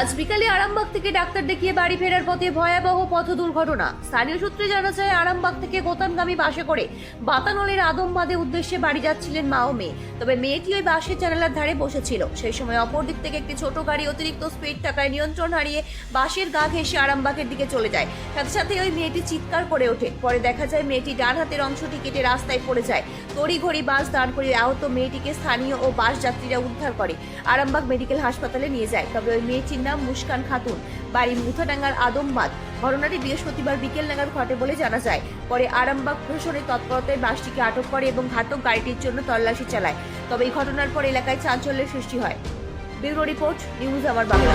আজ বিকালে আরামবাগ থেকে ডাক্তার দেখিয়ে বাড়ি ফেরার পথে ভয়াবহ পথ দুর্ঘটনা। স্থানীয় সূত্রে জানা যায়, আরামবাগ থেকে গোতানগামী বাসে করে বাতানলের আদমবাদে উদ্দেশ্যে বাড়ি যাচ্ছিলেন মা ও মেয়ে। তবে মেয়েটি ওই বাসের জানালার ধারে বসেছিল। সেই সময় অপর দিক থেকে একটি ছোট গাড়ি অতিরিক্ত স্পিড টাকায় নিয়ন্ত্রণ হারিয়ে বাসের গা ঘেঁষে আরামবাগের দিকে চলে যায়। সাথে সাথে ওই মেয়েটি চিৎকার করে ওঠে। পরে দেখা যায়, মেয়েটি ডান হাতের অংশটি কেটে রাস্তায় পড়ে যায়। তড়িঘড়ি বাস দাঁড় করিয়ে আহত মেয়েটিকে স্থানীয় ও বাস যাত্রীরা উদ্ধার করে। আরামবাগ মেডিকেল হাসপাতালে নিয়ে যায়। তবে ওই মেয়েটির নাম মুস্কান খাতুন। বাড়ি মুথাডাঙ্গার আদমবাদ ঘটনাটি বৃহস্পতিবার বিকেল নাগাদ ঘটে বলে জানা যায়। পরে আরামবাগ প্রশাসনের তৎপরতায় বাসটিকে আটক করে এবং ঘাতক গাড়িটির জন্য তল্লাশি চালায়। তবে এই ঘটনার পর এলাকায় চাঞ্চল্যের সৃষ্টি হয়। ব্যুরো রিপোর্ট, নিউজ আমার বাংলা।